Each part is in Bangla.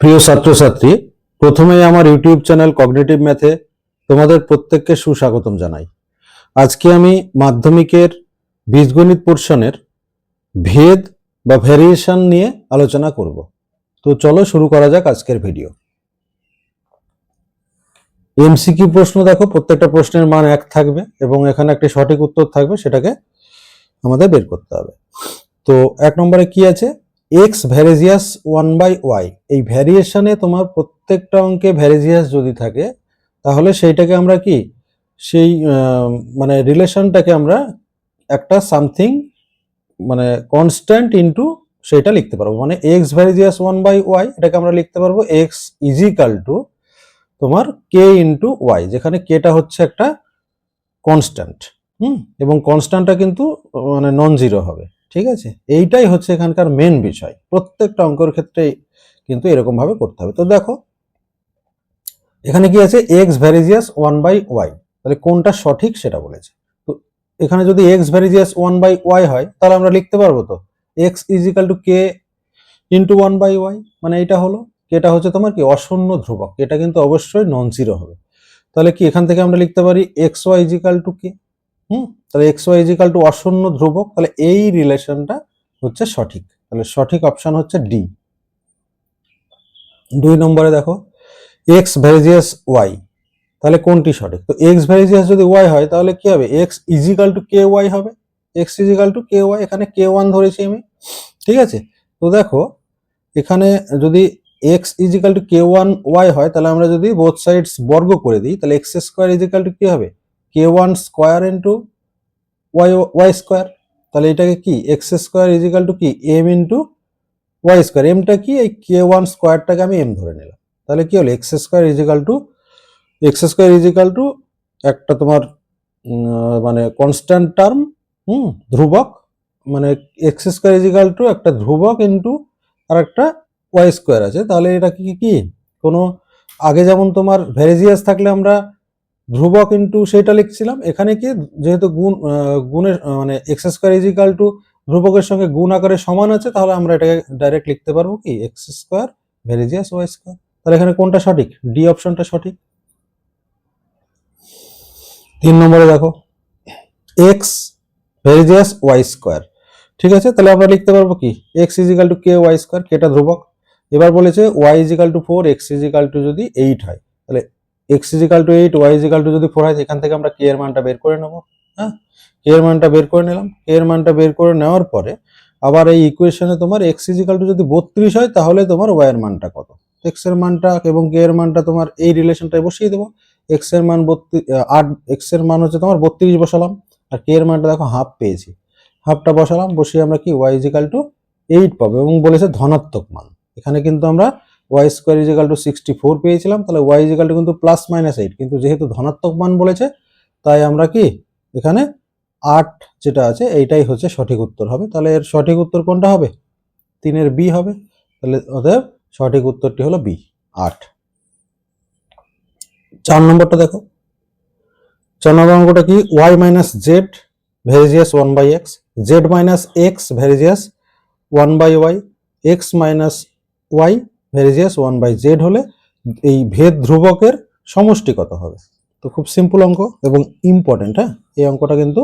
প্রিয় ছাত্রছাত্রী, প্রথমেই আমার ইউটিউব চ্যানেল কগনিটিভ ম্যাথে তোমাদের প্রত্যেককে সুস্বাগতম জানাই। আজকে আমি মাধ্যমিকের বীজগণিত পোর্শনের ভেদ বা ভ্যারিয়েশন নিয়ে আলোচনা করব। তো চলো শুরু করা যাক আজকের ভিডিও। এমসিকিউ প্রশ্ন দেখো, প্রত্যেকটা প্রশ্নের মান এক থাকবে এবং এখানে একটি সঠিক উত্তর থাকবে, সেটাকে আমাদের বের করতে হবে। তো এক নম্বরে কি আছে? X varies as one by y এই ভ্যারিয়েশনে তোমার প্রত্যেকটা অঙ্কে ভ্যারেজিয়াস যদি থাকে, তাহলে সেইটাকে আমরা কি? সেই মানে রিলেশনটাকে আমরা একটা সামথিং মানে কনস্ট্যান্ট ইনটু সেটা লিখতে পারব। মানে x varies as one by y এটাকে আমরা লিখতে পারব এক্স ইজিক্যাল টু তোমার কে ইন্টু ওয়াই যেখানে কেটা হচ্ছে একটা কনস্ট্যান্ট হুম? এবং কনস্ট্যান্টটা কিন্তু মানে নন জিরো হবে। ঠিক আছে? এইটাই হচ্ছে এখানকার মেন বিষয়। প্রত্যেকটা অঙ্কের ক্ষেত্রে কিন্তু এরকম ভাবে করতে হবে। তো দেখো, এখানে কি আছে? X varies as one by y তাহলে কোনটা সঠিক সেটা বলেছে। তো এখানে যদি x varies as one by y হয়, তাহলে আমরা লিখতে পারব তো? X is equal to k into one by y মানে এটা হলো কেটা হচ্ছে তোমার কি? অশূন্য ধ্রুবক। এটা কিন্তু অবশ্যই নন জিরো হবে। তাহলে কি এখান থেকে আমরা লিখতে পারি? X y is equal to k হুম? তাহলে x y is equal to অশূন্য ধ্রুবক, তাহলে এই রিলেশনটা হচ্ছে সঠিক। তাহলে সঠিক অপশন হচ্ছে ডি দুই নম্বরে দেখো এক্স ভ্যারিজিয়াস ওয়াই তাহলে কোনটি সঠিক? তো এক্স ভ্যারিজিয়াস যদি ওয়াই হয়, তাহলে কি হবে? X is equal to k y হবে। X is equal to k y এখানে কে ওয়ান ধরেছি আমি। ঠিক আছে? তো দেখো, এখানে যদি x is equal to k one y হয়, তাহলে আমরা যদি বোথ সাইডস বর্গ করে দিই, তাহলে এক্স স্কোয়ার ইজিক্যাল টু কি হবে? K one square into y y square তাহলে এটাকে কি? X square is equal to কি? এম ইন্টু ওয়াই স্কোয়ার এমটা কি? এই কে ওয়ান স্কোয়ারটাকে আমি এম ধরে নিলাম। তাহলে কি হলো? X square is equal to x square is equal to একটা তোমার মানে কনস্ট্যান্ট টার্ম হুম, ধ্রুবক মানে এক্স স্কোয়ার ইজিক্যাল টু একটা ধ্রুবক ইন্টু আর একটা ওয়াই স্কোয়ার আছে। তাহলে এটা কি কি? কোনো, আগে যেমন তোমার ভ্যারিজিয়াস থাকলে আমরা ধ্রুবক ইন্টু সেটা লিখছিলাম। এখানে কি? যেহেতু গুণ গুণের মানে x square is equal to ধ্রুবকের সঙ্গে গুণ আকারে সমান আছে, তাহলে আমরা এটাকে ডাইরেক্ট লিখতে পারব কি? X square varies as y square তাহলে এখানে কোনটা সঠিক? ডি অপশনটা সঠিক। তিন নম্বরে দেখো। এক্স ভেরিজিয়াস ওয়াই স্কোয়ার ঠিক আছে? তাহলে আমরা লিখতে পারব কি? X is equal to k y square কেটা ধ্রুবক। এবার বলেছে y is equal to four x is equal to যদি এইট হয়। X is equal to eight y is equal to যদি ফোর হয়, এখান থেকে আমরা কে এর মানটা বের করে নেব হ্যাঁ? কে এর মানটা বের করে নিলাম। কে এর মানটা বের করে নেওয়ার পরে আবার এই ইকুয়েশনে তোমার এক্স ইজিক্যাল টু যদি বত্রিশ হয়, তাহলে তোমার ওয়াই এর মানটা কত? এক্সের মানটা এবং কে এর মানটা তোমার এই রিলেশনটায় বসিয়ে দেবো। এক্সের মান বত্রিশ আট এক্সের মান হচ্ছে তোমার বত্রিশ বসালাম, আর কে এর মানটা দেখো হাফ পেয়েছি। হাফটা বসালাম, বসিয়ে আমরা কি ওয়াই ইজিক্যাল টু এইট পাবো এবং বলেছে ধনাত্মক মান। এখানে কিন্তু আমরা y square is equal to sixty four পেয়েছিলাম, তাহলে ওয়াই ইজিক্যাল টু কিন্তু প্লাস মাইনাস এইট কিন্তু যেহেতু ধনাত্মক মান বলেছে, তাই আমরা কি এখানে আট যেটা আছে, এইটাই হচ্ছে সঠিক উত্তর হবে। তাহলে এর সঠিক উত্তর কোনটা হবে? তিনের বি হবে। তাহলে অতএব সঠিক উত্তরটি হলো বি আট। চার নম্বরটা দেখো। চার নম্বর অঙ্কটা কি? Y minus z varies as one by x z minus x varies as one by y x minus y varies as one by z হলে এই ভেদ ধ্রুবকের সমষ্টি কত হবে। তো খুব সিম্পল অঙ্ক এবং ইম্পর্টেন্ট হ্যাঁ? এই অঙ্কটা কিন্তু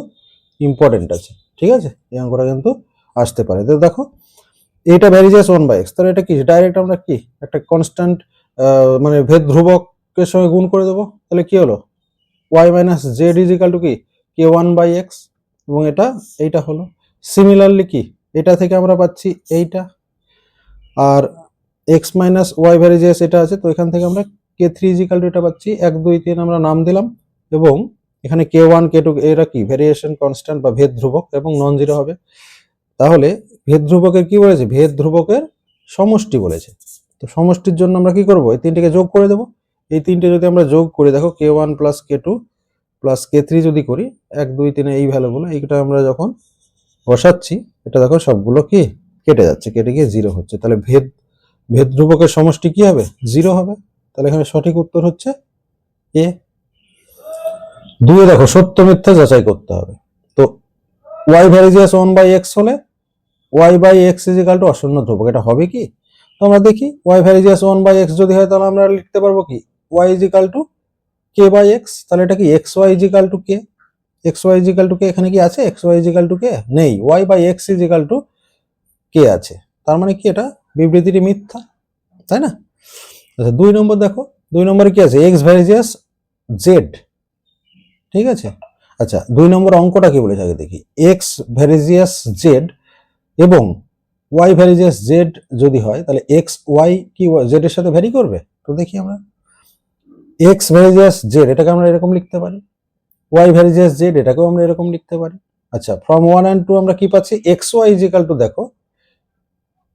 ইম্পর্টেন্ট আছে, ঠিক আছে? এই অঙ্কটা কিন্তু আসতে পারে। তো দেখো এইটা ভ্যারিজিয়াস ওয়ান বাই এক্স, তাহলে এটা কি? ডাইরেক্ট আমরা কি? একটা কনস্ট্যান্ট মানে ভেদ ধ্রুবকের সঙ্গে গুণ করে দেবো। তাহলে কি হলো? Y minus z is equal to কি? কে ওয়ান বাই এক্স এবং এটা, এইটা হলো। সিমিলারলি কি? এটা থেকে আমরা পাচ্ছি এইটা। আর x minus y varies as এটা আছে, তো এখান থেকে আমরা কে থ্রি ইজিক্যাল টু এটা পাচ্ছি। এক, দুই, তিন আমরা নাম দিলাম এবং এখানে কে ওয়ান কে টু এরা কি? ভেরিয়েশন কনস্ট্যান্ট বা ভেদ ধ্রুবক এবং নন জিরো হবে। তাহলে ভেদ ধ্রুবকের কি বলেছে? ভেদ ধ্রুবকের সমষ্টি বলেছে। তো সমষ্টির জন্য আমরা কি করব? এই তিনটিকে যোগ করে দেবো। এই তিনটে যদি আমরা যোগ করে, দেখো k one plus k two plus k three যদি করি, এক, দুই, তিনে এই ভ্যালুগুলো এইটা আমরা যখন বসাচ্ছি, এটা দেখো সবগুলো কি? কেটে যাচ্ছে, কেটে গিয়ে জিরো হচ্ছে। তাহলে ভেদ ভেদ ধ্রুবকের সমষ্টি কি হবে? জিরো হবে। তাহলে এখানে সঠিক উত্তর হচ্ছে এ। দুয়ে দেখো, সত্য মিথ্যা যাচাই করতে হবে। তো y varies as one by x হলে y by x is equal to অশূন্য ধ্রুবক। এটা হবে কি? তো আমরা দেখি y varies as one by x যদি হয় তাহলে আমরা লিখতে পারব কি? Y is equal to k by x তাহলে এটা কি? X y is equal to k x y is equal to k এখানে কি আছে? X y is equal to k নেই। Y by x is equal to k আছে। তার মানে কি এটা? বিবৃতিটি মিথ্যা, তাই না? আচ্ছা দুই নম্বর দেখো, দুই নম্বরে কি আছে? এক্স ভ্যারিজিয়াস জেড ঠিক আছে? আচ্ছা দুই নম্বর অঙ্কটা কি বলেছে? আগে দেখি। এক্স ভ্যারিজিয়াস জেড এবং ওয়াই ভ্যারিজিয়াস জেড যদি হয়, তাহলে এক্স ওয়াই কি জেড এর সাথে ভ্যারি করবে? তো দেখি আমরা। এক্স ভ্যারিজিয়াস জেড এটাকে আমরা এরকম লিখতে পারি। ওয়াই ভ্যারিজিয়াস জেড এটাকেও আমরা এরকম লিখতে পারি। আচ্ছা ফ্রম ওয়ান অ্যান্ড টু আমরা কি পাচ্ছি? এক্স ওয়াই ইজিক্যাল টু দেখো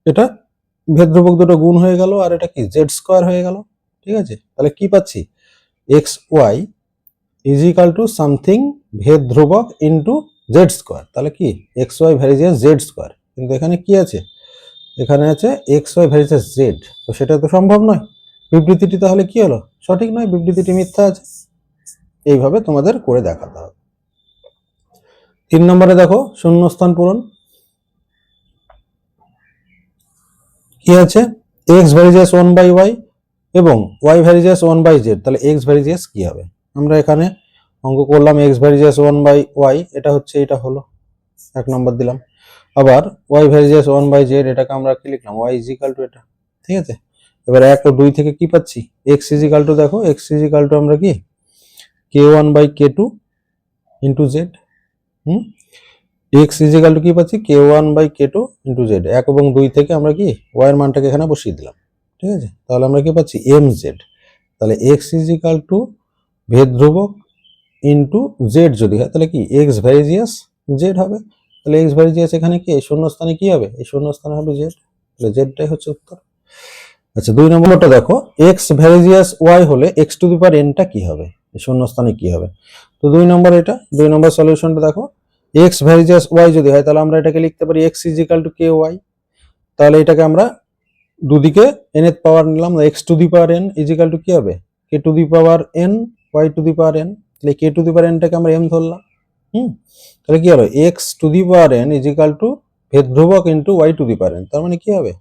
এটা ভেদ্রবক দুটো গুণ হয়ে গেল, আর এটা কি? জেড স্কোয়ার হয়ে গেল, ঠিক আছে? তাহলে কি পাচ্ছি? X y is equal to something ভেদ ধ্রুবক ইন্টু জেড স্কোয়ার তাহলে কি? X y varies as z square কিন্তু এখানে কি আছে? এখানে আছে এক্স ওয়াই ভ্যারিজিয়াস জেড তো সেটা তো সম্ভব নয়। বিবৃতিটি তাহলে কি হলো? সঠিক নয়, বিবৃতিটি মিথ্যা আছে। এইভাবে তোমাদের করে দেখাতে হবে। তিন নম্বরে দেখো, শূন্যস্থান পূরণ। কি আছে? X varies as one by y এবং y varies as one by z তাহলে এক্স ভ্যারিজিয়াস কি হবে? আমরা এখানে অঙ্ক করলাম x varies as one by y এটা হচ্ছে, এটা হলো। এক নম্বর দিলাম। আবার y varies as one by z এটাকে আমরা কি লিখলাম? ওয়াই ইজিক্যাল টু এটা। ঠিক আছে? এবার এক ও দুই থেকে কি পাচ্ছি? এক্স ইজিক্যাল টু দেখো এক্স ইজিক্যাল টু আমরা কি? K one by k two into z hmm? X is equal to কি পাচ্ছি? K one by k two into z এক এবং দুই থেকে আমরা কি? ওয়াইয়ের মানটাকে এখানে বসিয়ে দিলাম। ঠিক আছে? তাহলে আমরা কি পাচ্ছি? এম জেড তাহলে এক্স ইজিক্যাল টু ভেদ ধ্রুবক ইন্টু জেড যদি হয়, তাহলে কি? এক্স ভ্যারিজিয়াস জেড হবে। তাহলে এক্স ভ্যারিজিয়াস এখানে কি? এই শূন্যস্থানে কি হবে? এই শূন্যস্থানে হবে জেড তাহলে জেডটাই হচ্ছে উত্তর। আচ্ছা দুই নম্বরটা দেখো। এক্স ভ্যারিজিয়াস ওয়াই হলে এক্স টু দি পাওয়ার এনটা কি হবে? এই শূন্যস্থানে কি হবে? তো দুই নম্বর এটা, দুই নম্বর সলিউশনটা দেখো। এক্স ভ্যারিজিয়াস ওয়াই যদি হয়, তাহলে আমরা এটাকে লিখতে পারি x is equal to k y তাহলে এটাকে আমরা দুদিকে এন এর পাওয়ার নিলাম x to the power n is equal to কি হবে? K to the power n y to the power n তাহলে কে টু দি পাওয়ার এনটাকে আমরা এম ধরলাম, হুম? তাহলে কি হলো x to the power n is equal to ভেদ ধ্রুবক into y to the power n তার মানে কি হবে?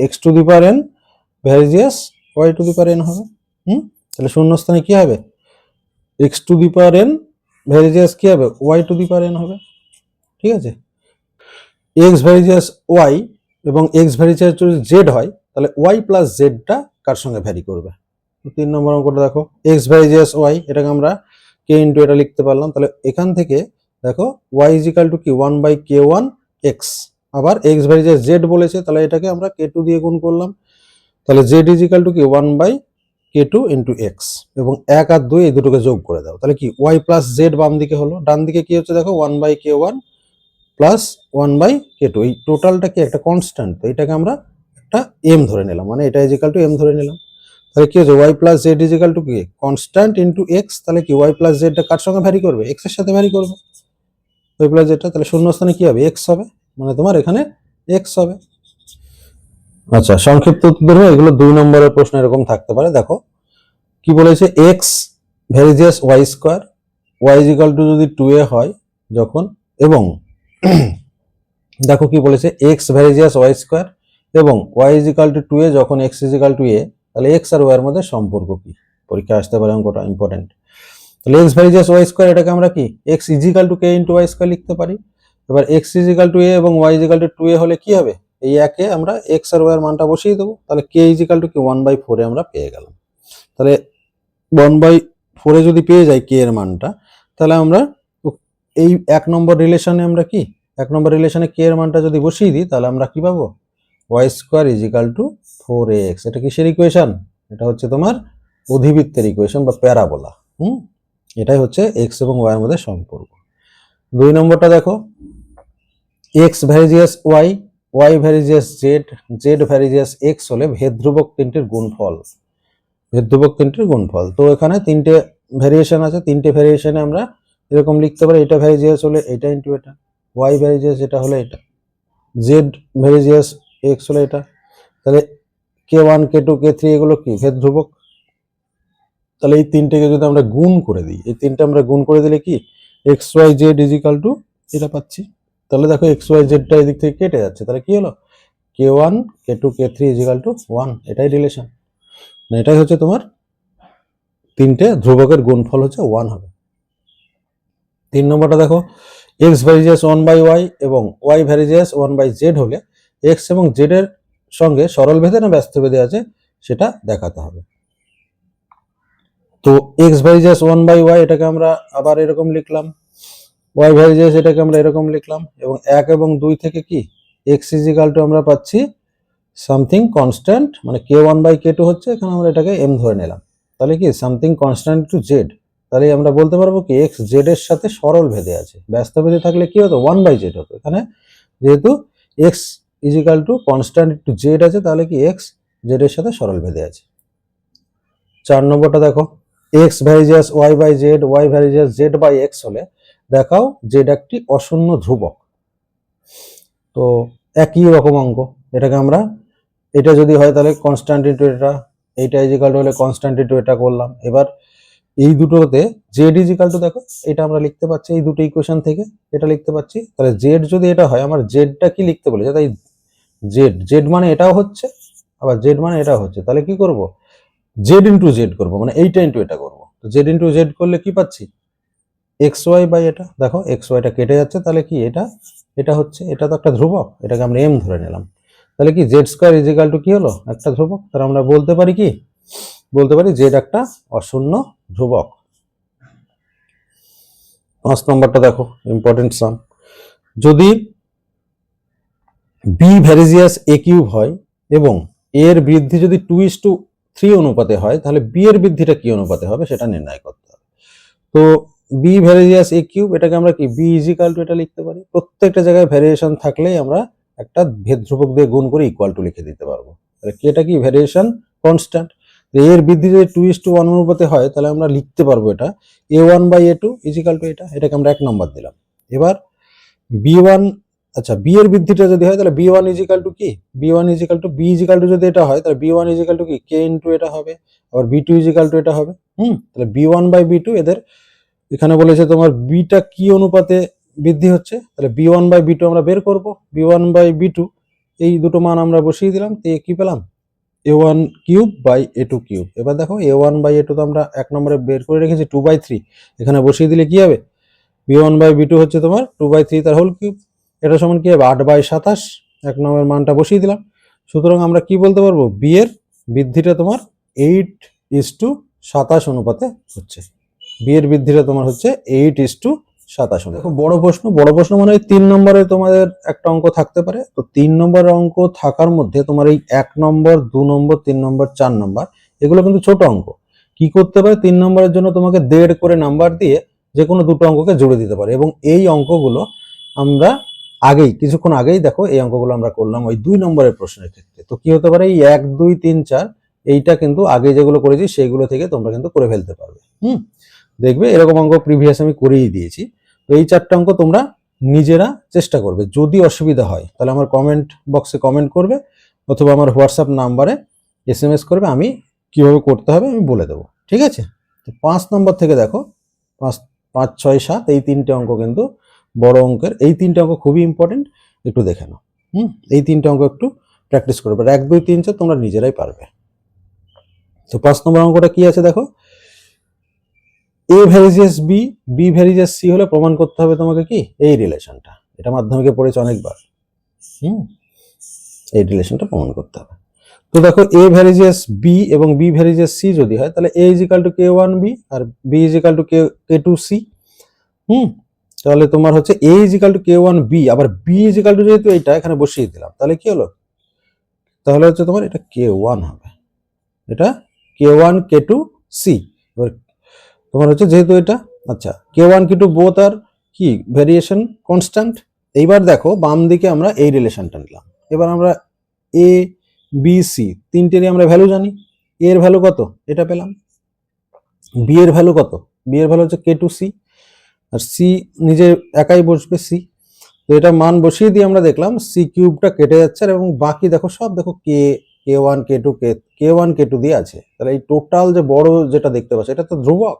X to the power n varies as y to the power n হবে, হুম? তাহলে শূন্যস্থানে কি হবে? X to the power n varies as কি হবে? Y to the power n হবে। ঠিক আছে? এক্স ভ্যারিজিয়াস ওয়াই এবং এক্স ভ্যারিজিয়াস যদি জেড হয়, তাহলে ওয়াই প্লাস জেডটা কার সঙ্গে ভ্যারি করবে? তিন নম্বর অঙ্কটা দেখো। এক্স ভ্যারিজিয়াস ওয়াই এটাকে আমরা কে ইন্টু এটা লিখতে পারলাম। তাহলে এখান থেকে দেখো ওয়াই ইজিক্যাল টু কি? One by k one x আবার এক্স ভ্যারিজিয়াস জেড বলেছে, তাহলে এটাকে আমরা কে টু দিয়ে গুণ করলাম। তাহলে জেড ইজিক্যাল টু কি? One by k two into x এবং এক আর দুই এই দুটোকে যোগ করে দাও। তাহলে কি? ওয়াই প্লাস জেড বাম দিকে হলো। ডান দিকে কি হচ্ছে দেখো? One by k one plus one by k two এই টোটালটা কি একটা কনস্ট্যান্ট তো এটাকে আমরা একটা এম ধরে নিলাম। মানে এটা ইজিক্যাল টু এম ধরে নিলাম। তাহলে কি হচ্ছে? Y plus z is equal to কি? কনস্ট্যান্ট ইন্টু এক্স তাহলে কি ওয়াই প্লাস জেডটা কার সঙ্গে ভ্যারি করবে? এক্সের সাথে ভ্যারি করবে। ওয়াই প্লাস জেডটা তাহলে শূন্যস্থানে কি হবে? এক্স হবে। মানে তোমার এখানে এক্স হবে। আচ্ছা সংক্ষিপ্ত উত্তর এগুলো দুই নম্বরের প্রশ্ন এরকম থাকতে পারে, দেখো। কি বলেছে? X varies as y square y is equal to যদি টু এ হয় যখন, এবং দেখো কি বলেছে? X varies as y square এবং y is equal to two a যখন এক্স ইজিক্যাল টু এ তাহলে এক্স আর ওয়াই এর মধ্যে সম্পর্ক কি? পরীক্ষা আসতে পারে অঙ্কটা ইম্পর্টেন্ট তাহলে এক্স ভ্যারিজিয়াস ওয়াই স্কোয়ার এটাকে আমরা কি? X is equal to k into y square লিখতে পারি। এবার x is equal to a এবং y is equal to two a হলে কি হবে? এই একে আমরা এক্স আর ওয়াই এর মানটা বসিয়ে দেবো। তাহলে কে ইজিক্যাল টু কি ওয়ান বাই ফোরে আমরা পেয়ে গেলাম। তাহলে ওয়ান বাই ফোরে যদি পেয়ে যাই কে এর মানটা, তাহলে আমরা এই এক নম্বর রিলেশনে আমরা কি? এক নম্বর রিলেশনে কে এর মানটা যদি বসিয়ে দিই, তাহলে আমরা কি পাবো? Y square is equal to four x এটা কিসের ইকুয়েশন এটা হচ্ছে তোমার অধিবৃত্তের ইকুয়েশন বা প্যারাবোলা। হুম? এটাই হচ্ছে এক্স এবং ওয়াই এর মধ্যে সম্পর্ক। দুই নম্বরটা দেখো। X varies as y y varies as z z varies as x হলে ভেদ্রুবক তিনটির গুণফল, ভেদ্রুবক তিনটির গুণফল। তো এখানে তিনটে ভ্যারিয়েশন আছে, তিনটে ভ্যারিয়েশনে আমরা এরকম লিখতে পারি, এটা ভ্যারিজিয়াস হলে এটা ইন্টু এটা ওয়াই ভ্যারিজিয়াস এটা হলে এটা জেড ভ্যারিজিয়াস এক্স হলে এটা। তাহলে k one k two k three এগুলো কি? ভেদ ধ্রুবক তাহলে এই তিনটেকে যদি আমরা গুণ করে দিই, এই তিনটে আমরা গুণ করে দিলে কি? X y z is equal to এটা পাচ্ছি। তাহলে দেখো এক্স ওয়াই জেডটা এদিক থেকে কেটে যাচ্ছে। তাহলে কি হলো? K one k two k three is equal to one এটাই রিলেশন এটাই হচ্ছে তোমার তিনটে ধ্রুবকের গুণফল হচ্ছে ওয়ান হবে। তিন নম্বরটা দেখো x varies as one by y এবং y varies as one by z হলে এক্স এবং জেড এর সঙ্গে সরল ভেদে না ব্যস্ত ভেদে আছে, সেটা দেখাতে হবে। তো x varies as one by y এটাকে আমরা আবার এরকম লিখলাম। ওয়াই ভ্যারিজিয়াস এটাকে আমরা এরকম লিখলাম, এবং এক এবং দুই থেকে কি? এক্স ইজিক্যাল টু আমরা পাচ্ছি সামথিং কনস্ট্যান্ট মানে k one by k two হচ্ছে, এখানে আমরা এটাকে এম ধরে নিলাম। তাহলে কি? সামথিং কনস্ট্যান্ট টু জেড তাহলে আমরা বলতে পারব কি? এক্স জেড এর সাথে সরল ভেদে আছে। ব্যস্ত ভেদে থাকলে কি হতো? ওয়ান বাই জেড হতো। এখানে যেহেতু x is equal to constant to z আছে, তাহলে কি এক্স জেড এর সাথে সরল ভেদে আছে। চার নম্বরটা দেখো। X varies as y by z y varies as z by x হলে দেখাও জেড একটি অশূন্য ধ্রুবক। তো একই রকম অঙ্ক। এটাকে আমরা, এটা যদি হয় তাহলে কনস্ট্যান্ট ইন্টু এটা এইটা ইজিক্যাল টু হলে কনস্ট্যান্ট ইন্টু এটা করলাম। এবার এই দুটোতে জেড ইজিক্যাল টু দেখো, এটা আমরা লিখতে পাচ্ছি এই দুটো ইকুয়েশন থেকে, এটা লিখতে পাচ্ছি তাহলে জেড যদি এটা হয়, আমার জেডটা কি লিখতে বলেছে? তাই জেড জেড মানে এটাও হচ্ছে, আবার জেড মানে এটা হচ্ছে। তাহলে কি করব? জেড ইন্টু জেড করব মানে এইটা ইন্টু এটা করব। তো জেড ইন্টু জেড করলে কি পাচ্ছি? এক্স ওয়াই বাই এটা, দেখো এক্স ওয়াইটা কেটে যাচ্ছে, তাহলে কি এটা? এটা হচ্ছে, এটা তো একটা ধ্রুবক, এটাকে আমরা এম ধরে নিলাম। তাহলে কি জেড স্কোয়ার ইজিক্যাল টু কি হলো? একটা ধ্রুবক। তাহলে আমরা বলতে পারি কি? বলতে পারি জেড একটা অশূন্য ধ্রুবক। পাঁচ নম্বরটা দেখো ইম্পর্টেন্ট সাম যদি বি ভ্যারিজিয়াস এ কিউব হয় এবং এর বৃদ্ধি যদি টু ইস টু থ্রি অনুপাতে হয়, তাহলে বি এর বৃদ্ধিটা কি অনুপাতে হবে? সেটা নির্ণয় করতে হবে। তো বি ভ্যারিজিয়াস এ কিউব এটাকে আমরা কি? বি ইজিক্যাল টু এটা লিখতে পারি। প্রত্যেকটা জায়গায় ভ্যারিয়েশন থাকলেই আমরা একটা ভেদ ধ্রুবক দিয়ে গুণ করে ইকুয়াল টু লিখে দিতে পারব। তাহলে কি এটা কি? ভ্যারিয়েশন কনস্ট্যান্ট এর বৃদ্ধি যদি টু ইস টু ওয়ান অনুপাতে হয়, তাহলে আমরা লিখতে পারব এটা। A one by a two is equal to এটা। এটাকে আমরা এক নম্বর দিলাম। এবার বি ওয়ান আচ্ছা বি এর বৃদ্ধিটা যদি হয়, তাহলে b one is equal to কি? B one is equal to b is equal to যদি এটা হয়, তাহলে বি ওয়ান ইজিক্যাল টু কি? কে ইন্টু এটা হবে। আবার বি টু ইজিক্যাল টু এটা হবে। হুম? তাহলে b one by b two এদের এখানে বলেছে তোমার বিটা কি অনুপাতে বৃদ্ধি হচ্ছে? তাহলে b one by b two আমরা বের করব। B one by b two এই দুটো মান আমরা বসিয়ে দিলাম। তো কি পেলাম? A one cube by a two cube এবার দেখো a one by a two তো আমরা এক নম্বরে বের করে রেখেছি টু বাই থ্রি এখানে বসিয়ে দিলে কি হবে? B one by b two হচ্ছে তোমার টু বাই থ্রি তার হোল কিউব এটা সমান কি হবে? আট বাই সাতাশ। এক নম্বরের মানটা বসিয়ে দিলাম। সুতরাং আমরা কি বলতে পারব? বি এর বৃদ্ধিটা তোমার এইট ইস টু সাতাশ অনুপাতে হচ্ছে। বি এর বৃদ্ধিটা তোমার হচ্ছে এইট ইস টু সাতাশ দেখো, বড় প্রশ্ন বড় প্রশ্ন মানে তিন নম্বরে তোমাদের একটা অঙ্ক থাকতে পারে। তো তিন নম্বরের অঙ্ক থাকার মধ্যে তোমার এই এক নম্বর, দু নম্বর, তিন নম্বর, চার নম্বর, এগুলো কিন্তু ছোট অঙ্ক। কি করতে পারে? তিন নম্বরের জন্য তোমাকে দেড় করে নাম্বার দিয়ে যে কোনো দুটো অঙ্ককে জুড়ে দিতে পারে এবং এই অঙ্কগুলো আমরা আগেই, কিছুক্ষণ আগেই দেখো এই অঙ্কগুলো আমরা করলাম ওই দুই নম্বরের প্রশ্নের ক্ষেত্রে। তো কি হতে পারে? এই এক, দুই, তিন, চার, এইটা কিন্তু আগে যেগুলো করেছি সেইগুলো থেকে তোমরা কিন্তু করে ফেলতে পারবে। হুম? দেখবে এরকম অঙ্ক প্রিভিয়াস আমি করেই দিয়েছি। তো এই চারটা অঙ্ক তোমরা নিজেরা চেষ্টা করবে। যদি অসুবিধা হয়, তাহলে আমার কমেন্ট বক্সে কমেন্ট করবে অথবা আমার হোয়াটসঅ্যাপ নাম্বারে এস এম এস করবে। আমি কীভাবে করতে হবে আমি বলে দেবো। ঠিক আছে? তো পাঁচ নম্বর থেকে দেখো, পাঁচ পাঁচ, ছয়, সাত, এই তিনটে অঙ্ক কিন্তু বড় অঙ্কের। এই তিনটে অঙ্ক খুবই ইম্পর্টেন্ট একটু দেখে নাও। হুম? এই তিনটে অঙ্ক একটু প্র্যাকটিস করবে এক, দুই, তিন, চার তোমরা নিজেরাই পারবে। তো পাঁচ নম্বর অঙ্কটা কি আছে দেখো? A varies as b b varies as c হলে প্রমাণ করতে হবে তোমাকে কি? এই রিলেশনটা। এটা মাধ্যমিকে পড়েছে অনেকবার। হুম? এই রিলেশনটা প্রমাণ করতে হবে। তো দেখো এ ভ্যারিজিয়াস বি এবং বি ভ্যারিজিয়াস সি যদি হয়, তাহলে a is equal to k one b R b is equal to k k two c হুম? তাহলে তোমার হচ্ছে a is equal to k one b আবার বি ইজিক্যাল টু যেহেতু এইটা, এখানে বসিয়ে দিলাম। তাহলে কি হলো? তাহলে হচ্ছে তোমার এটা কে ওয়ান হবে। এটা k one k two c এবার তোমার হচ্ছে যেহেতু এটা আচ্ছা k one k two both আর কি? ভেরিয়েশন কনস্ট্যান্ট এইবার দেখো, বাম দিকে আমরা এই রিলেশনটা নিলাম। এবার আমরা এ বি সি তিনটেরই আমরা ভ্যালু জানি। এ এর ভ্যালু কত? এটা পেলাম। বি এর ভ্যালু কত? বি এর ভ্যালু হচ্ছে কে টু সি আর সি নিজে একাই বসবে সি তো এটা মান বসিয়ে দিয়ে আমরা দেখলাম সি কিউবটা কেটে যাচ্ছে, আর এবং বাকি দেখো সব, দেখো k k one k two k k one k two দিয়ে আছে। তাহলে এই টোটাল যে বড় যেটা দেখতে পাচ্ছ, এটা তো ধ্রুবক।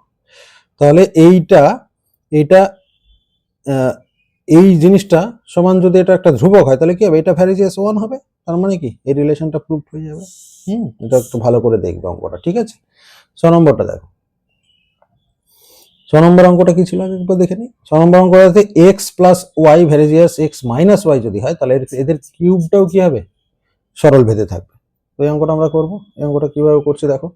তাহলে এইটা এইটা এই জিনিসটা সমান যদি এটা একটা ধ্রুবক হয়, তাহলে কি হবে? এটা ভ্যারিজিয়াস ওয়ান হবে? তার মানে কি? এই রিলেশনটা প্রুভ হয়ে যাবে। হুম, এটা একটু ভালো করে দেখবে অঙ্কটা, ঠিক আছে? ছ নম্বরটা দেখো। ছ নম্বর অঙ্কটা কি ছিল? একবার দেখে নিই। ছ number অঙ্কটাতে x plus y varies as x minus y যদি হয়, তাহলে এদের কিউবটাও কি হবে? সরল ভেদে থাকবে। তো এই অঙ্কটা আমরা করব। এই অঙ্কটা কীভাবে করছি দেখো।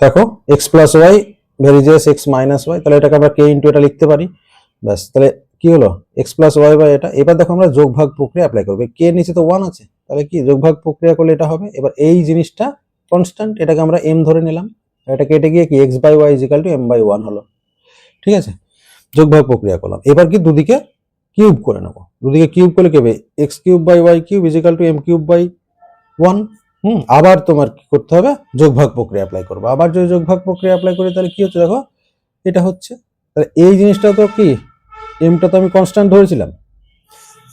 দেখো x plus y varies as x minus y তাহলে এটাকে আমরা কে ইন্টু এটা লিখতে পারি। ব্যাস, তাহলে কি হলো? এক্স প্লাস ওয়াই বাই এটা। এবার দেখো আমরা যোগভাগ প্রক্রিয়া অ্যাপ্লাই করব। কে নিচে তো ওয়ান আছে। তাহলে কি? যোগভাগ প্রক্রিয়া করলে এটা হবে। এবার এই জিনিসটা কনস্ট্যান্ট এটাকে আমরা এম ধরে নিলাম। এটা কেটে গিয়ে কি? X by y is equal to m by one হলো। ঠিক আছে? যোগভাগ প্রক্রিয়া করলাম। এবার কি? দুদিকে কিউব করে নেব। দুদিকে কিউব করলে কি হবে? X cube by y cube is equal to m cube by one হুম, আবার তোমার কি করতে হবে? যোগভাগ প্রক্রিয়া অ্যাপ্লাই করব। আবার যদি যোগভাগ প্রক্রিয়া অ্যাপ্লাই করি, তাহলে কি হচ্ছে দেখো? এটা হচ্ছে, তাহলে এই জিনিসটা তো কি? এমটা তো আমি কনস্ট্যান্ট ধরেছিলাম।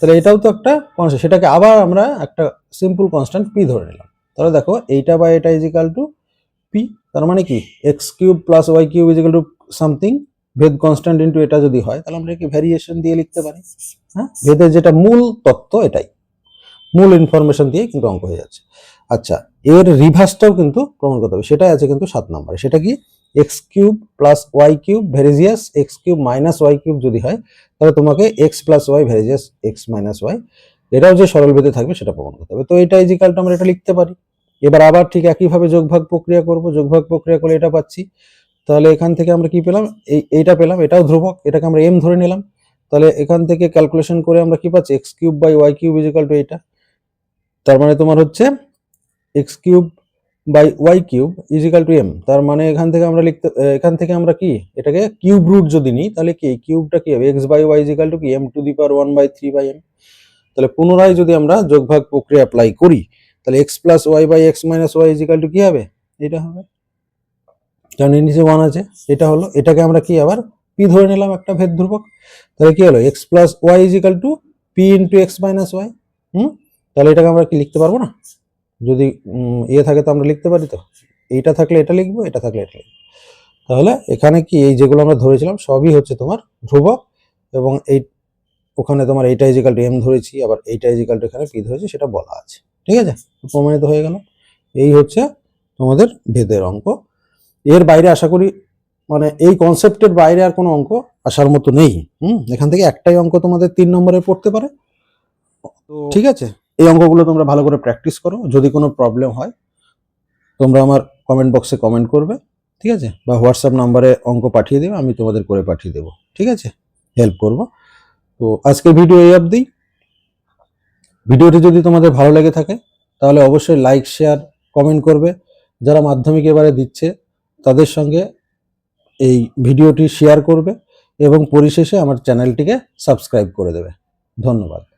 তাহলে এটাও তো একটা কনস্ট্যান্ট সেটাকে আবার আমরা একটা সিম্পল কনস্ট্যান্ট পি ধরে নিলাম। তাহলে দেখো, এইটা বা এটা ইজিক্যাল টু পি তার মানে কি? X cube plus y cube is equal to something ভেদ কনস্ট্যান্ট ইন্টু এটা যদি হয়, তাহলে আমরা কি ভ্যারিয়েশন দিয়ে লিখতে পারি। হ্যাঁ? ভেদের যেটা মূল তত্ত্ব এটাই। মূল ইনফরমেশন দিয়ে কিন্তু অঙ্ক হয়ে যাচ্ছে। আচ্ছা এর রিভার্সটাও কিন্তু প্রমাণ করতে হবে। সেটাই আছে কিন্তু সাত নম্বরে। সেটা কি? X cube plus y cube varies as x cube minus y cube যদি হয়, তাহলে তোমাকে x plus y varies as x minus y এটাও যে সরল বেদে থাকবে সেটা প্রমাণ করতে হবে। তো এটা ইজিকালটা আমরা এটা লিখতে পারি। এবার আবার ঠিক একইভাবে যোগভাগ প্রক্রিয়া করব। যোগভাগ প্রক্রিয়া করলে এটা পাচ্ছি। তাহলে এখান থেকে আমরা কি পেলাম? এই, এইটা পেলাম। এটাও ধ্রুবক। এটাকে আমরা এম ধরে নিলাম। তাহলে এখান থেকে ক্যালকুলেশন করে আমরা কি পাচ্ছি? X cube by y cube is equal to এইটা। তার মানে তোমার হচ্ছে x cube by y cube is equal to m তার মানে এখান থেকে আমরা লিখতে, এখান থেকে আমরা কি? এটাকে কিউব রুট যদি নিই, তাহলে কি? কিউবটা কি হবে? X by y is equal to কি? M to the power one by three by m তাহলে পুনরায় যদি আমরা যোগভাগ প্রক্রিয়া অ্যাপ্লাই করি, তাহলে x plus y by x minus y is equal to কি হবে? এটা হবে। কারণ এর নিচে ওয়ান আছে, এটা হলো, এটাকে আমরা কি আবার পি ধরে নিলাম একটা ভেদ ধ্রুবক তাহলে কি হলো? X plus y is equal to p into x minus y hmm? তাহলে এটাকে আমরা কি লিখতে পারব না? যদি ইয়ে থাকে তো আমরা লিখতে পারি তো? এইটা থাকলে এটা লিখব এটা থাকলে এটা লিখব। তাহলে এখানে কি এই যেগুলো আমরা ধরেছিলাম সবই হচ্ছে তোমার ধ্রুবক এবং এই ওখানে তোমার এইটা ইজিক্যাল টু এম ধরেছি আবার এইটা ইজিক্যাল টু এখানে পি ধরেছি সেটা বলা আছে। ঠিক আছে? প্রমাণিত হয়ে গেল। এই হচ্ছে তোমাদের ভেদের অঙ্ক। এর বাইরে আশা করি মানে এই কনসেপ্টের বাইরে আর কোনো অঙ্ক আসার মতো নেই। হুম? এখান থেকে একটাই অঙ্ক তোমাদের তিন নম্বরে পড়তে পারে। ঠিক আছে? এই অঙ্কগুলো তোমরা ভালো করে প্র্যাকটিস করো। যদি কোনো প্রবলেম হয়, তোমরা আমার কমেন্ট বক্সে কমেন্ট করবে, ঠিক আছে? বা হোয়াটসঅ্যাপ নাম্বারে অঙ্ক পাঠিয়ে দেবে, আমি তোমাদের করে পাঠিয়ে দেবো, ঠিক আছে? হেল্প করব। তো আজকে ভিডিও এই অবধি। ভিডিওটি যদি তোমাদের ভালো লেগে থাকে, তাহলে অবশ্যই লাইক শেয়ার কমেন্ট করবে। যারা মাধ্যমিক এবারে দিচ্ছে, তাদের সঙ্গে এই ভিডিওটি শেয়ার করবে এবং পরিশেষে আমার চ্যানেলটিকে সাবস্ক্রাইব করে দেবে। ধন্যবাদ।